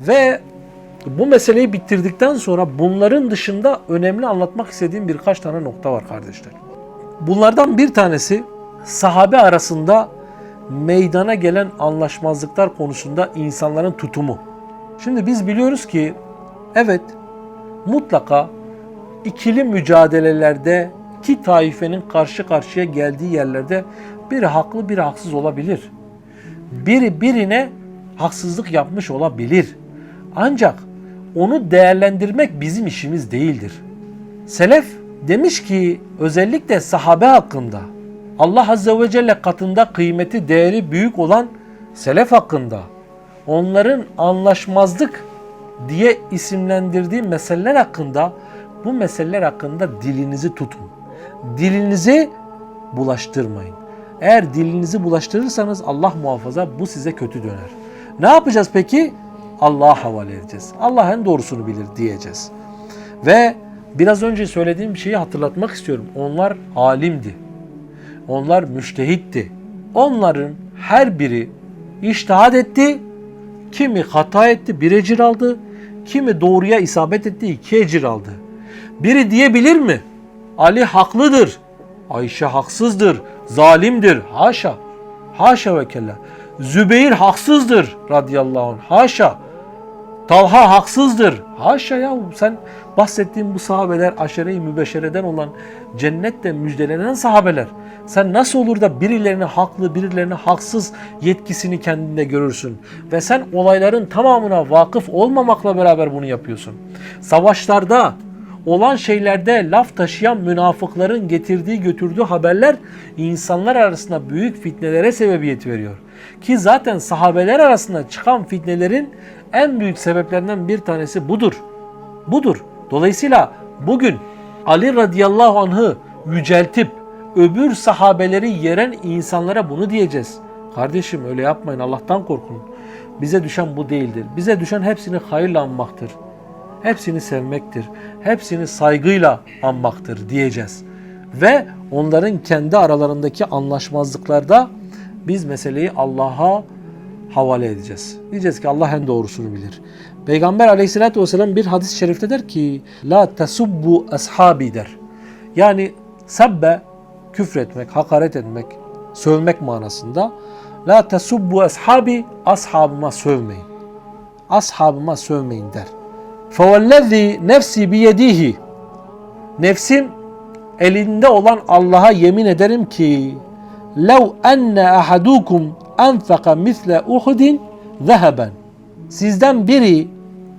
Ve bu meseleyi bitirdikten sonra bunların dışında önemli anlatmak istediğim birkaç tane nokta var kardeşler. Bunlardan bir tanesi sahabe arasında meydana gelen anlaşmazlıklar konusunda insanların tutumu. Şimdi biz biliyoruz ki evet mutlaka ikili mücadelelerde iki taifenin karşı karşıya geldiği yerlerde biri haklı biri haksız olabilir. Biri birine haksızlık yapmış olabilir. Ancak onu değerlendirmek bizim işimiz değildir. Selef demiş ki özellikle sahabe hakkında Allah Azze ve Celle katında kıymeti değeri büyük olan selef hakkında onların anlaşmazlık diye isimlendirdiği meseleler hakkında bu meseleler hakkında dilinizi tutun. Dilinizi bulaştırmayın. Eğer dilinizi bulaştırırsanız Allah muhafaza bu size kötü döner. Ne yapacağız peki? Allah'a havale edeceğiz. Allah en doğrusunu bilir diyeceğiz. Ve biraz önce söylediğim şeyi hatırlatmak istiyorum. Onlar alimdi. Onlar müştehitti. Onların her biri iştihad etti. Kimi hata etti, bir ecir aldı. Kimi doğruya isabet etti, iki ecir aldı. Biri diyebilir mi? Ali haklıdır. Ayşe haksızdır, zalimdir. Haşa. Haşa ve kella. Zübeyir haksızdır radıyallahu anh. Haşa. Talha haksızdır. Haşa ya sen bahsettiğin bu sahabeler aşere-i mübeşereden olan cennette müjdelenen sahabeler. Sen nasıl olur da birilerini haklı birilerini haksız yetkisini kendinde görürsün. Ve sen olayların tamamına vakıf olmamakla beraber bunu yapıyorsun. Savaşlarda olan şeylerde laf taşıyan münafıkların getirdiği götürdüğü haberler insanlar arasında büyük fitnelere sebebiyet veriyor. Ki zaten sahabeler arasında çıkan fitnelerin en büyük sebeplerinden bir tanesi budur. Budur. Dolayısıyla bugün Ali radıyallahu anh'ı yüceltip öbür sahabeleri yeren insanlara bunu diyeceğiz. Kardeşim öyle yapmayın Allah'tan korkun. Bize düşen bu değildir. Bize düşen hepsini hayırla anmaktır. Hepsini sevmektir. Hepsini saygıyla anmaktır diyeceğiz. Ve onların kendi aralarındaki anlaşmazlıklarda biz meseleyi Allah'a havale edeceğiz. Diyeceğiz ki Allah en doğrusunu bilir. Peygamber aleyhissalatü vesselam bir hadis-i şerifte der ki La tesubbu ashabi der. Yani sebbe küfretmek, hakaret etmek, sövmek manasında. La tesubbu ashabi ashabıma sövmeyin. Ashabıma sövmeyin der. Fevellezî nefsi biyedihi Nefsim elinde olan Allah'a yemin ederim ki لَوْ أَنَّ أَحَدُكُمْ أَنْفَقَ مِثْلَ اُحُدٍ ذَهَبًا Sizden biri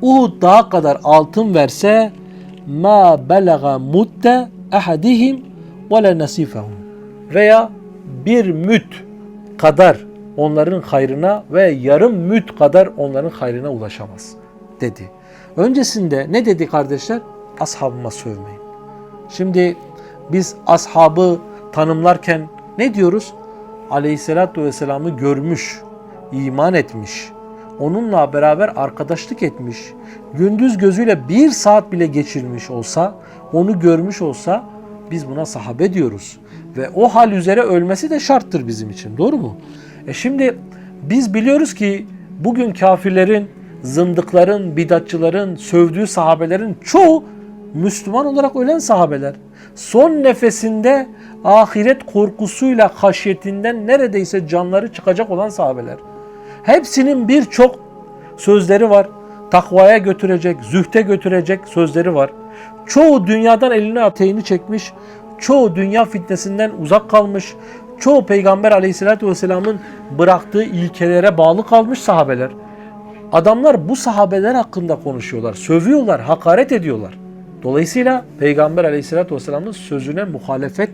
Uhud dağı kadar altın verse ma belaga mudde ahadihim ve la nasifahum veya bir müt kadar onların hayrına ve yarım müt kadar onların hayrına ulaşamaz dedi. Öncesinde ne dedi kardeşler? Ashabıma sövmeyin. Şimdi biz ashabı tanımlarken ne diyoruz? Aleyhisselatü Vesselam'ı görmüş, iman etmiş, onunla beraber arkadaşlık etmiş, gündüz gözüyle bir saat bile geçirmiş olsa, onu görmüş olsa biz buna sahabe diyoruz. Ve o hal üzere ölmesi de şarttır bizim için. Doğru mu? E şimdi biz biliyoruz ki bugün kafirlerin, zındıkların, bidatçıların, sövdüğü sahabelerin çoğu Müslüman olarak ölen sahabeler. Son nefesinde ahiret korkusuyla haşyetinden neredeyse canları çıkacak olan sahabeler. Hepsinin birçok sözleri var. Takvaya götürecek, zühte götürecek sözleri var. Çoğu dünyadan elini ateğini çekmiş. Çoğu dünya fitnesinden uzak kalmış. Çoğu Peygamber aleyhissalatü vesselamın bıraktığı ilkelere bağlı kalmış sahabeler. Adamlar bu sahabeler hakkında konuşuyorlar, sövüyorlar, hakaret ediyorlar. Dolayısıyla Peygamber aleyhissalatü vesselamın sözüne muhalefet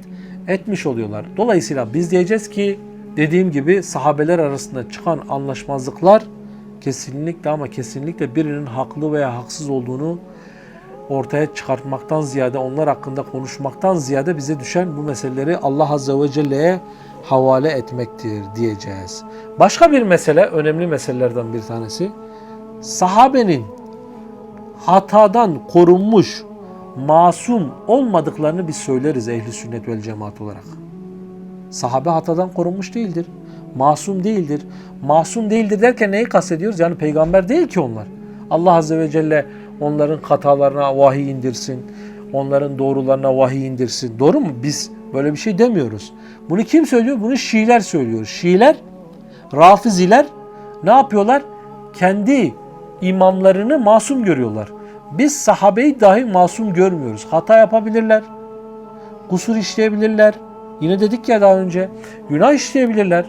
etmiş oluyorlar. Dolayısıyla biz diyeceğiz ki dediğim gibi sahabeler arasında çıkan anlaşmazlıklar kesinlikle ama kesinlikle birinin haklı veya haksız olduğunu ortaya çıkartmaktan ziyade onlar hakkında konuşmaktan ziyade bize düşen bu meseleleri Allah Azze ve Celle'ye havale etmektir diyeceğiz. Başka bir mesele, önemli meselelerden bir tanesi, sahabenin hatadan korunmuş, masum olmadıklarını biz söyleriz ehli sünnet vel cemaat olarak. Sahabe hatadan korunmuş değildir. Masum değildir. Masum değildir derken neyi kastediyoruz? Yani peygamber değil ki onlar. Allah Azze ve Celle onların hatalarına vahiy indirsin. Onların doğrularına vahiy indirsin. Doğru mu? Biz böyle bir şey demiyoruz. Bunu kim söylüyor? Bunu Şiiler söylüyor. Şiiler, Rafiziler ne yapıyorlar? Kendi imamlarını masum görüyorlar. Biz sahabeyi dahi masum görmüyoruz. Hata yapabilirler. Kusur işleyebilirler. Yine dedik ya daha önce. Günah işleyebilirler.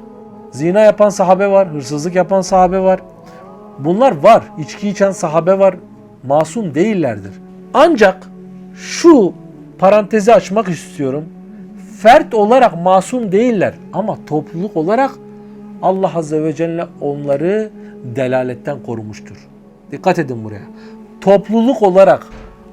Zina yapan sahabe var. Hırsızlık yapan sahabe var. Bunlar var. İçki içen sahabe var. Masum değillerdir. Ancak şu parantezi açmak istiyorum. Fert olarak masum değiller ama topluluk olarak Allah Azze ve Celle onları delaletten korumuştur. Dikkat edin buraya. Topluluk olarak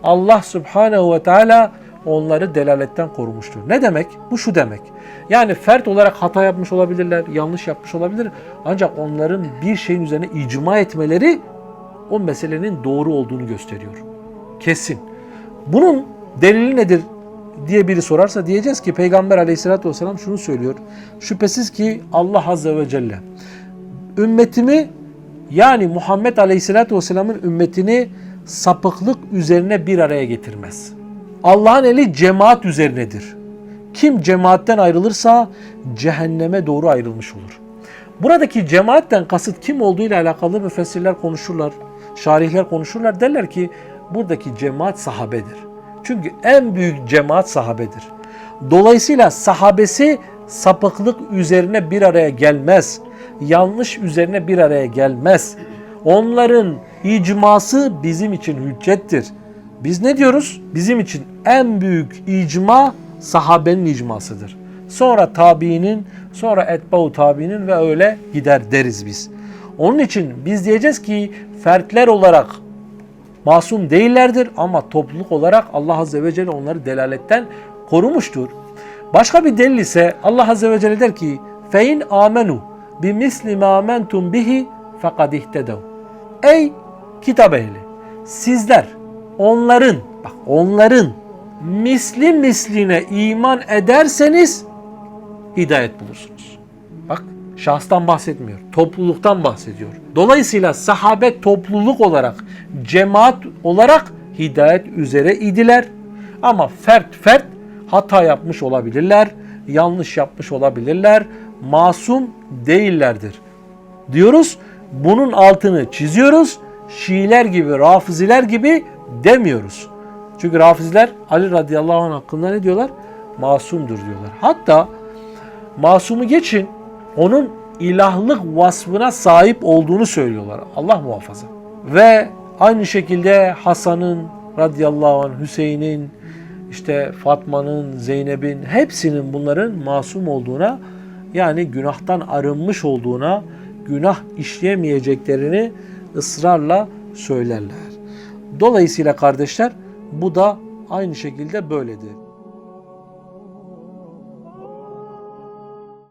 Allah Subhanehu ve Teala onları delaletten korumuştur. Ne demek? Bu şu demek. Yani fert olarak hata yapmış olabilirler, yanlış yapmış olabilir. Ancak onların bir şeyin üzerine icma etmeleri o meselenin doğru olduğunu gösteriyor. Kesin. Bunun delili nedir diye biri sorarsa diyeceğiz ki Peygamber aleyhissalatü vesselam şunu söylüyor. Şüphesiz ki Allah azze ve celle ümmetimi yani Muhammed aleyhissalatü vesselamın ümmetini sapıklık üzerine bir araya getirmez. Allah'ın eli cemaat üzerinedir. Kim cemaatten ayrılırsa cehenneme doğru ayrılmış olur. Buradaki cemaatten kasıt kim olduğu ile alakalı müfessirler konuşurlar, şarihler konuşurlar. Derler ki buradaki cemaat sahabedir. Çünkü en büyük cemaat sahabedir. Dolayısıyla sahabesi sapıklık üzerine bir araya gelmez. Yanlış üzerine bir araya gelmez. Onların icması bizim için hüccettir. Biz ne diyoruz? Bizim için en büyük icma sahabenin icmasıdır. Sonra tabiinin, sonra etbau tabiinin ve öyle gider deriz biz. Onun için biz diyeceğiz ki fertler olarak masum değillerdir ama topluluk olarak Allah Azze ve Celle onları delaletten korumuştur. Başka bir delil ise Allah Azze ve Celle der ki amenu bi misli ma amentum bihi fekad ihtedev. Ey kitap ehli sizler onların bak onların misli misline iman ederseniz hidayet bulursunuz. Bak şahstan bahsetmiyor. Topluluktan bahsediyor. Dolayısıyla sahabe topluluk olarak, cemaat olarak hidayet üzere idiler. Ama fert fert hata yapmış olabilirler, yanlış yapmış olabilirler, masum değillerdir. Diyoruz, bunun altını çiziyoruz. Şiiler gibi, Rafiziler gibi demiyoruz. Çünkü Rafiziler Ali radıyallahu anh hakkında ne diyorlar? Masumdur diyorlar. Hatta masumu geçin onun ilahlık vasfına sahip olduğunu söylüyorlar. Allah muhafaza. Ve aynı şekilde Hasan'ın radıyallahu anh, Hüseyin'in, işte Fatma'nın, Zeynep'in hepsinin bunların masum olduğuna yani günahtan arınmış olduğuna, günah işleyemeyeceklerini ısrarla söylerler. Dolayısıyla kardeşler bu da aynı şekilde böyledir.